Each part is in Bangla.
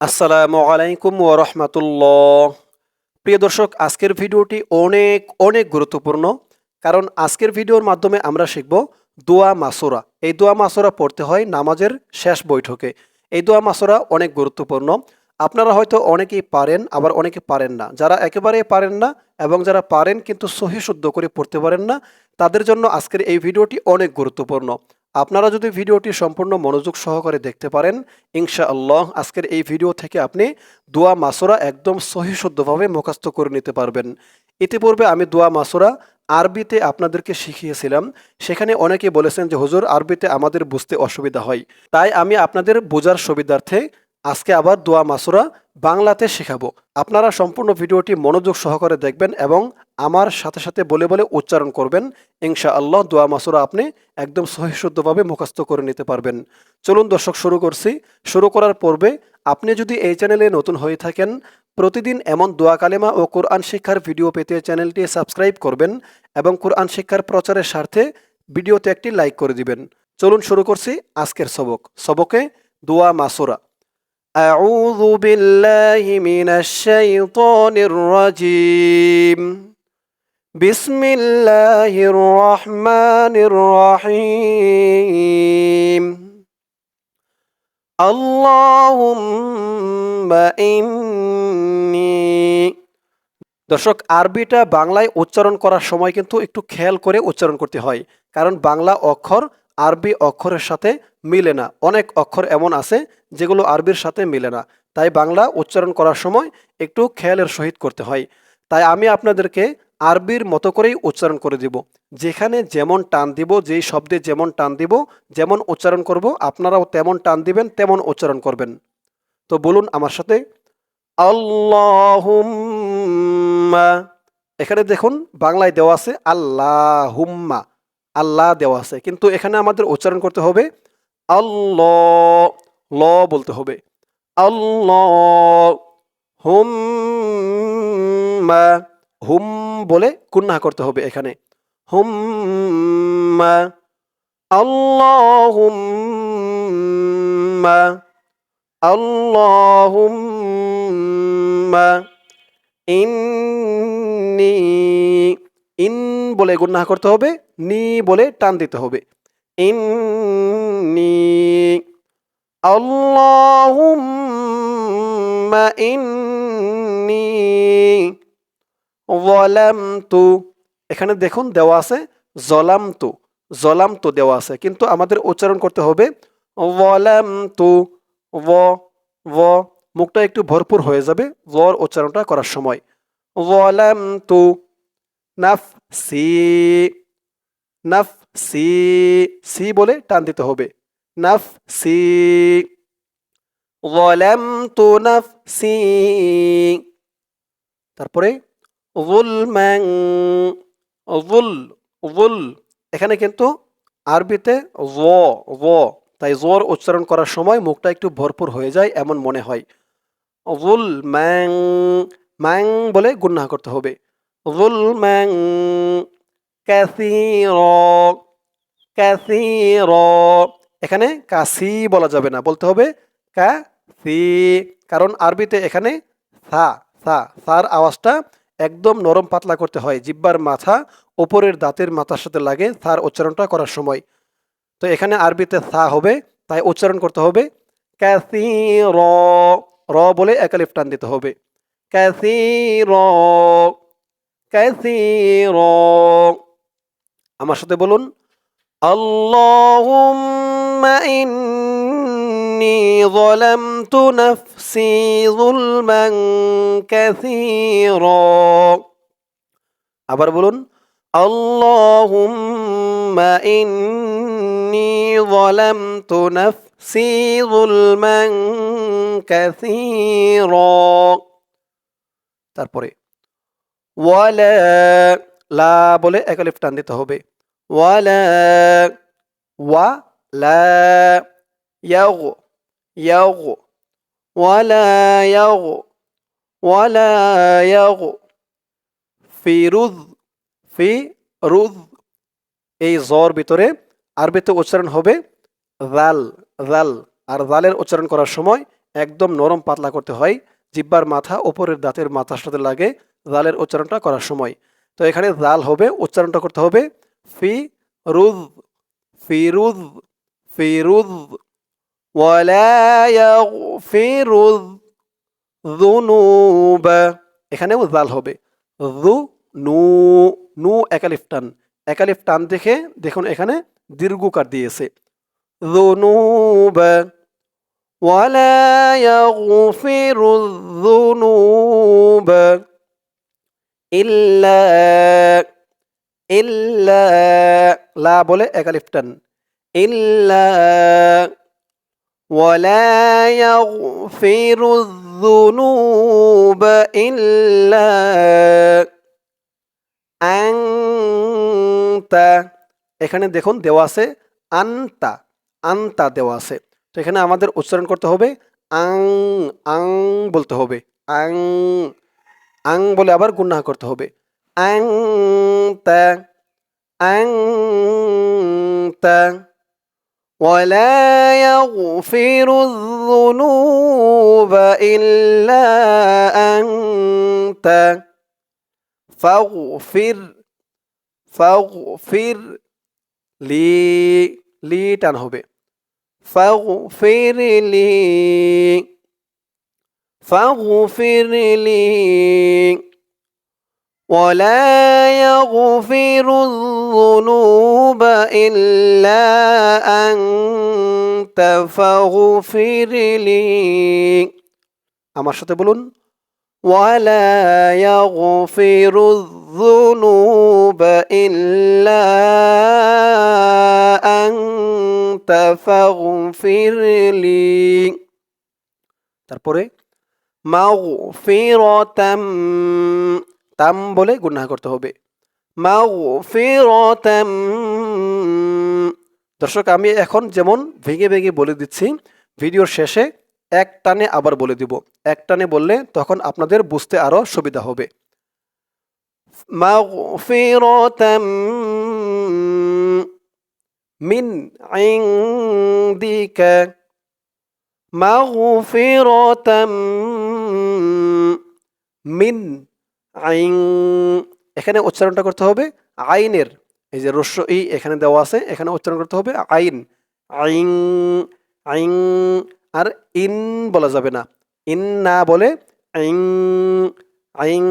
আসসালামু আলাইকুম ও রহমতুল্লাহ। প্রিয় দর্শক, আজকের ভিডিওটি অনেক অনেক গুরুত্বপূর্ণ। কারণ আজকের ভিডিওর মাধ্যমে আমরা শিখব দোয়া মাসুরা। এই দোয়া মাসুরা পড়তে হয় নামাজের শেষ বৈঠকে। এই দোয়া মাসুরা অনেক গুরুত্বপূর্ণ। আপনারা হয়তো অনেকেই পারেন, আবার অনেকে পারেন না। যারা একেবারেই পারেন না এবং যারা পারেন কিন্তু সহি শুদ্ধ করে পড়তে পারেন না, তাদের জন্য আজকের এই ভিডিওটি অনেক গুরুত্বপূর্ণ। আপনারা যদি ভিডিওটি সম্পূর্ণ মনোযোগ সহকারে দেখতে পারেন, ইনশাআল্লাহ আজকের এই ভিডিও থেকে আপনি দোয়া মাসুরা একদম সহিশুদ্ধভাবে মুখস্থ করে নিতে পারবেন। ইতিপূর্বে আমি দোয়া মাসুরা আরবিতে আপনাদেরকে শিখিয়েছিলাম। সেখানে অনেকে বলেছেন যে, হুজুর, আরবিতে আমাদের বুঝতে অসুবিধা হয়। তাই আমি আপনাদের বোঝার সুবিধার্থে আজকে আবার দোয়া মাসুরা বাংলাতে শেখাবো। আপনারা সম্পূর্ণ ভিডিওটি মনোযোগ সহকারে দেখবেন এবং আমার সাথে সাথে বলে বলে উচ্চারণ করবেন ইনশা আল্লাহ দোয়া মাসুরা আপনি একদম সহিশুদ্ধভাবে মুখস্থ করে নিতে পারবেন চলুন দর্শক শুরু করছি শুরু করার পূর্বে আপনি যদি এই চ্যানেলে নতুন হয়ে থাকেন প্রতিদিন এমন দোয়া কালেমা ও কোরআন শিক্ষার ভিডিও পেতে চ্যানেলটি সাবস্ক্রাইব করবেন এবং কোরআন শিক্ষার প্রচারের স্বার্থে ভিডিওতে একটি লাইক করে দিবেন চলুন শুরু করছি আজকের সবক সবকে দোয়া মাসুরা أعوذ بالله من الشيطان الرجيم بسم الله الرحمن الرحيم اللهم إني দর্শক আরবিটা বাংলায় উচ্চারণ করার সময় কিন্তু একটু খেয়াল করে উচ্চারণ করতে হয় কারণ বাংলা অক্ষর আরবি অক্ষরের সাথে মিলে না অনেক অক্ষর এমন আছে যেগুলো আরবির সাথে মিলে না তাই বাংলা উচ্চারণ করার সময় একটু খেয়ালের সহিত করতে হয় তাই আমি আপনাদেরকে আরবির মতো করেই উচ্চারণ করে দিব। যেখানে যেমন টান দিব, যেই শব্দে যেমন টান দিব, যেমন উচ্চারণ করব, আপনারাও তেমন টান দিবেন, তেমন উচ্চারণ করবেন। তো বলুন আমার সাথে, আল্লাহুম্মা এখানে দেখুন, বাংলায় দেওয়া আছে, আল্লাহুম্মা আল্লাহ দেওয়া আছে। কিন্তু এখানে আমাদের উচ্চারণ করতে হবে আল্লাহ ল বলতে হবে। আল্লাহ হুম্মা হুম বলে কুন্না করতে হবে এখানে। হুম্মা, আল্লাহুম্মা আল্লাহুম্মা, ইন্নী, ইন বলে গুন্না করতে হবে, নি বলে টান দিতে হবে। ইন্নি, আল্লাহুম্মা, ইন্নি ওয়ালাম তু এখানে দেখুন দেওয়া আছে জলাম তু জলাম তু দেওয়া আছে। কিন্তু আমাদের উচ্চারণ করতে হবে ওয়ালাম তু ও ও, মুখটা একটু ভরপুর হয়ে যাবে ওর উচ্চারণটা করার সময়। ওয়ালাম তু নাফ সি নাফ সি সি বলে টান দিতে হবে। নাফ সি ওয়ালাম তু নাফ সি তারপরে জুলম্যাং জুল এখানে কিন্তু আরবিতে ও ও। তাই জোর উচ্চারণ করার সময় মুখটা একটু ভরপুর হয়ে যায় এমন মনে হয়। জুল ম্যাং ম্যাং বলে গুন্না করতে হবে। জুল ম্যাং ক্যাসি ক্যাসির এখানে কাসি বলা যাবে না, বলতে হবে ক্যাসি কারণ আরবিতে এখানে সা সা, সার আওয়াজটা একদম নরম পাতলা করতে হয়। জিব্বার মাথা ওপরের দাঁতের মাথার সাথে লাগে সার উচ্চারণটা করার সময়। তো এখানে আরবিতে সা হবে, তাই উচ্চারণ করতে হবে। ক্যাসি র র বলে একালিফ টান দিতে হবে। ক্যাসি র ক্যাসি র আমার সাথে বলুন আল্লাহ إني ظلمت نفسي ظلما كثيرا আবার বলুন اللهم إني ظلمت نفسي ظلما كثيرا তারপরে ওয়ালা লা বলে একালিফ টান দিতে হবে ওয়ালা ওয়া লা ইয়াগ ইয়াগ ওয়ালা ইয়াগ ওয়ালা ইয়াগ ফিরুদ ফি রুদ এই জর ভিতরে আরবিতে উচ্চারণ হবে জাল জাল আর জালের উচ্চারণ করার সময় একদম নরম পাতলা করতে হয়, জিব্বার মাথা ওপরের দাঁতের মাথার সাথে লাগে জালের উচ্চারণটা করার সময়। তো এখানে জাল হবে, উচ্চারণটা করতে হবে ফি রুজ ফিরুজ ফিরুজ ওয়ালা ইয়াগফিরুজ যুনুব এখানেও জাল হবে জু নু নু একালিফ টান একালিফ টান দেখে দেখুন এখানে দীর্ঘকার দিয়েছে যুনুব ولا يغفر الذنوب إلا إلا লা বলে একালিফ টান إلا ولا يغفر الذنوب إلا আন্তা এখানে দেখুন দেওয়া আছে আন্তা আন্তা দেওয়া আছে তো এখানে আমাদের উচ্চারণ করতে হবে আং আং বলতে হবে আং আং বলে আবার গুন্না করতে হবে আং তা আং তা ولا يغفر الذنوب إلا أنت فاغفر فاغفر لي লি টান হবে فاغفر لي فاغفر لي ولا يغفر الذنوب إلا أنت فاغفر لي আমার সাথে বলুন ولا يغفر الذنوب إلا أنت فاغفر لي তারপরে মাগফিরাতাম তাম বলে গুনাহ করতে হবে। দর্শক, আমি এখন যেমন ভেঙে ভেঙে বলে দিচ্ছি, ভিডিওর শেষে এক টানে আবার বলে দিব। এক টানে বললে তখন আপনাদের বুঝতে আরও সুবিধা হবে। মিন মিন আইন, এখানে উচ্চারণটা করতে হবে আইনের, এই যে রস্য ই এখানে দেওয়া আছে, এখানে উচ্চারণ করতে হবে আইন আইন আইন, আর ইন বলা যাবে না, ইন না বলে আইন আইন,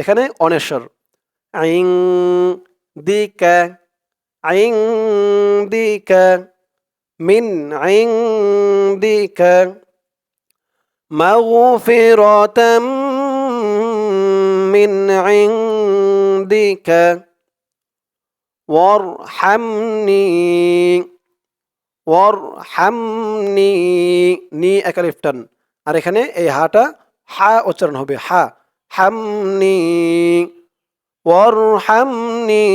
এখানে অনেশ্বর, আইন দি ক্যা আইং দি ক্যা মিন আইন দি ক্যা মাগফিরাতাম من عندك وارحمني ওয়ারহামনি নি একালিফ টান আর এখানে এই হাটা হা উচ্চারণ হবে হা হামনি ওয়ারহামনি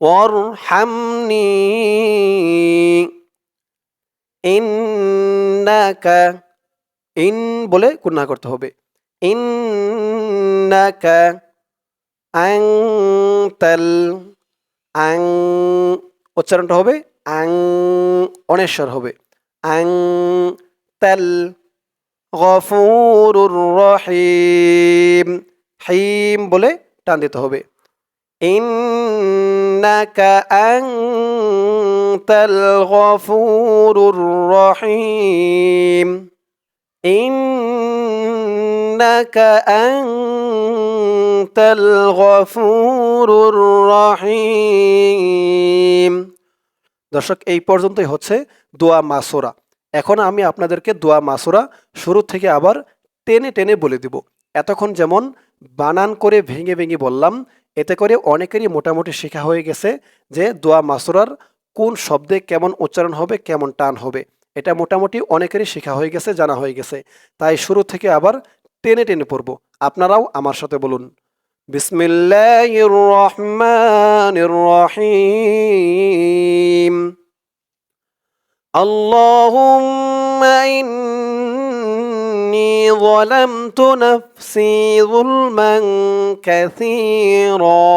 ওয়ারহামনি ইন্নাকা ইন বলে গুণা করতে হবে ইন্নাকা আংতাল আং উচ্চারণটা হবে আং অনেশ্বর হবে আং তাল গফুরুর রহিম হিম বলে টান দিতে হবে ইন্নাকা আনতাল গফুরুর রহিম ইন্নাকা আনতাল গফুরুর রহিম দর্শক, এই পর্যন্তই হচ্ছে দোয়া মাসুরা। এখন আমি আপনাদেরকে দোয়া মাসুরা শুরু থেকে আবার টেনে টেনে বলে দিব। এতক্ষণ যেমন বানান করে ভেঙে ভেঙে বললাম, এতে করে অনেকেরই মোটামুটি শেখা হয়ে গেছে যে দোয়া মাসুরার কোন শব্দে কেমন উচ্চারণ হবে, কেমন টান হবে। এটা মোটামুটি অনেকেরই শেখা হয়ে গেছে, জানা হয়ে গেছে। তাই শুরু থেকে আবার টেনে টেনে পড়ব আপনারাও আমার সাথে বলুন বিসমিল্লাহির রহমানির রহিম اللهم إني ظلمت نفسي ظلما كثيرا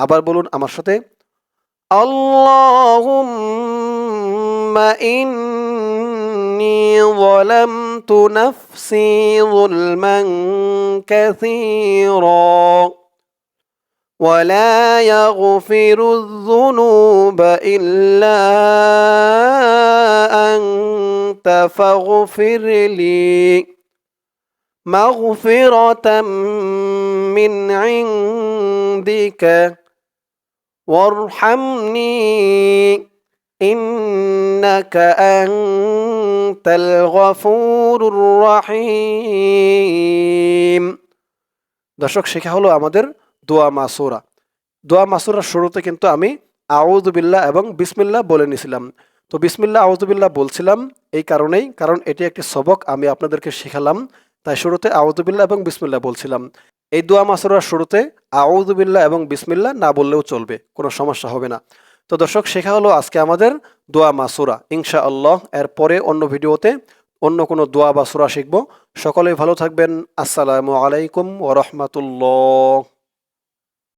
আবার বলুন আমার সাথে আল্লাহুম্মা ইন্নী ظلمت نفسي ظلما كثيرا ولا يغفر الذنوب إلا أنت فاغفر لي مغفرة من عندك وارحمني إنك أنت الغفور الرحيم দর্শক শেখা হলো আমাদের দোয়া মাসুরা দোয়া মাসুরার শুরুতে কিন্তু আমি আউজবিল্লাহ এবং বিসমিল্লাহ বলে নিছিলাম তো বিসমিল্লাহ আউজবিল্লাহ বলছিলাম এই কারণেই কারণ এটি একটি সবক আমি আপনাদেরকে শেখালাম তাই শুরুতে আউজবিল্লাহ এবং বিসমিল্লাহ বলছিলাম এই দোয়া মাসরার শুরুতে আউদুবিল্লা এবং বিসমিল্লা না বললেও চলবে, কোনো সমস্যা হবে না। তো দর্শক, শেখা হলো আজকে আমাদের দোয়া মাসুরা। ইনশা আল্লাহ এর পরে অন্য ভিডিওতে অন্য কোনো দোয়া বা সুরা শিখব। সকলেই ভালো থাকবেন। আসসালামু আলাইকুম ওরহমতুল্লাহ